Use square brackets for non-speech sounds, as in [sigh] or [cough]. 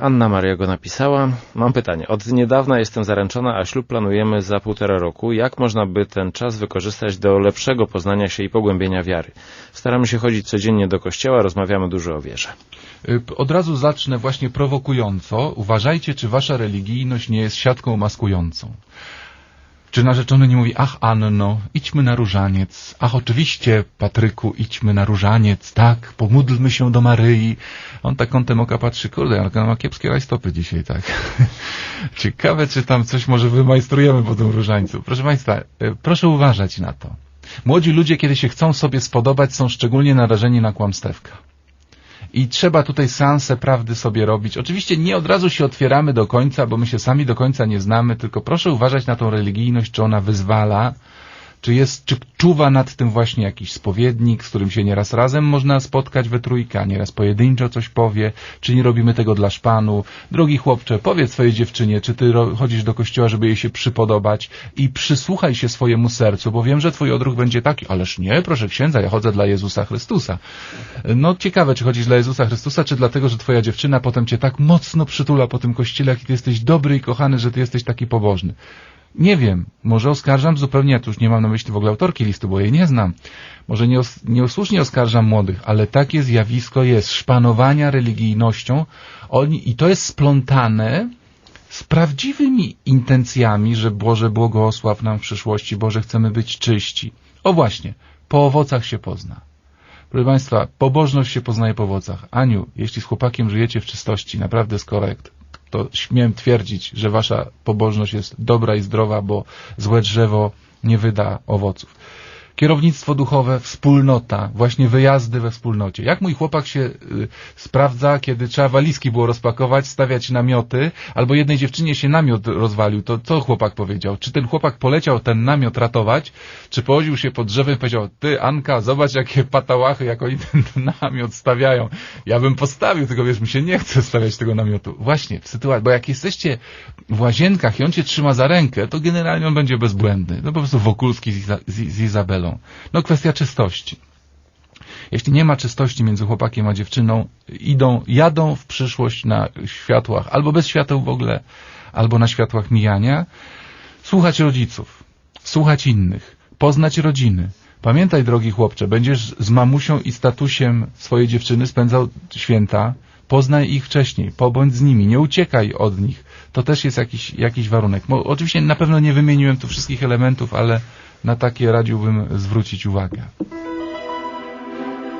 Anna Maria go napisała. Mam pytanie. Od niedawna jestem zaręczona, a ślub planujemy za półtora roku. Jak można by ten czas wykorzystać do lepszego poznania się i pogłębienia wiary? Staramy się chodzić codziennie do kościoła, rozmawiamy dużo o wierze. Y, Od razu zacznę właśnie prowokująco. Uważajcie, czy wasza religijność nie jest siatką maskującą. Czy narzeczony nie mówi, ach Anno, idźmy na różaniec. Ach oczywiście, Patryku, idźmy na różaniec. Tak, pomódlmy się do Maryi. On tak kątem oka patrzy, kurde, ale ona ma kiepskie rajstopy dzisiaj, tak. [laughs] Ciekawe, czy tam coś może wymajstrujemy po tym różańcu. Proszę Państwa, y, proszę uważać na to. Młodzi ludzie, kiedy się chcą sobie spodobać, są szczególnie narażeni na kłamstewka. I trzeba tutaj seansę prawdy sobie robić. Oczywiście nie od razu się otwieramy do końca, bo my się sami do końca nie znamy, tylko proszę uważać na tą religijność, czy ona wyzwala, czy jest, czy czuwa nad tym właśnie jakiś spowiednik, z którym się nieraz razem można spotkać we trójkę, a nieraz pojedynczo coś powie, czy nie robimy tego dla szpanu. Drogi chłopcze, powiedz swojej dziewczynie, czy ty chodzisz do kościoła, żeby jej się przypodobać i przysłuchaj się swojemu sercu, bo wiem, że twój odruch będzie taki, ależ nie, proszę księdza, ja chodzę dla Jezusa Chrystusa. No ciekawe, czy chodzisz dla Jezusa Chrystusa, czy dlatego, że twoja dziewczyna potem cię tak mocno przytula po tym kościele, jaki ty jesteś dobry i kochany, że ty jesteś taki pobożny. Nie wiem, może oskarżam zupełnie, ja tu już nie mam na myśli w ogóle autorki listu, bo jej nie znam. Może nieos, nieosłusznie oskarżam młodych, ale takie zjawisko jest, szpanowania religijnością oni, i to jest splątane z prawdziwymi intencjami, że Boże błogosław nam w przyszłości, Boże chcemy być czyści. O właśnie, po owocach się pozna. Proszę Państwa, pobożność się poznaje po owocach. Aniu, jeśli z chłopakiem żyjecie w czystości, naprawdę z korekt, to śmiem twierdzić, że wasza pobożność jest dobra i zdrowa, bo złe drzewo nie wyda owoców. Kierownictwo duchowe, wspólnota, właśnie wyjazdy we wspólnocie. Jak mój chłopak się y, sprawdza, kiedy trzeba walizki było rozpakować, stawiać namioty, albo jednej dziewczynie się namiot rozwalił, to co chłopak powiedział? Czy ten chłopak poleciał ten namiot ratować, czy położył się pod drzewem i powiedział, ty Anka, zobacz jakie patałachy, jak oni ten [laughs] namiot stawiają. Ja bym postawił, tylko wiesz, mi się nie chce stawiać tego namiotu. Właśnie, w sytuacji, bo jak jesteście w łazienkach i on cię trzyma za rękę, to generalnie on będzie bezbłędny. No po prostu Wokulski z, Iza, z, z No kwestia czystości. Jeśli nie ma czystości między chłopakiem a dziewczyną, idą, jadą w przyszłość na światłach, albo bez świateł w ogóle, albo na światłach mijania. Słuchać rodziców, słuchać innych, poznać rodziny. Pamiętaj, drogi chłopcze, będziesz z mamusią i statusiem swojej dziewczyny spędzał święta, poznaj ich wcześniej, pobądź z nimi, nie uciekaj od nich. To też jest jakiś, jakiś warunek. Mo, oczywiście na pewno nie wymieniłem tu wszystkich elementów, ale na takie radziłbym zwrócić uwagę.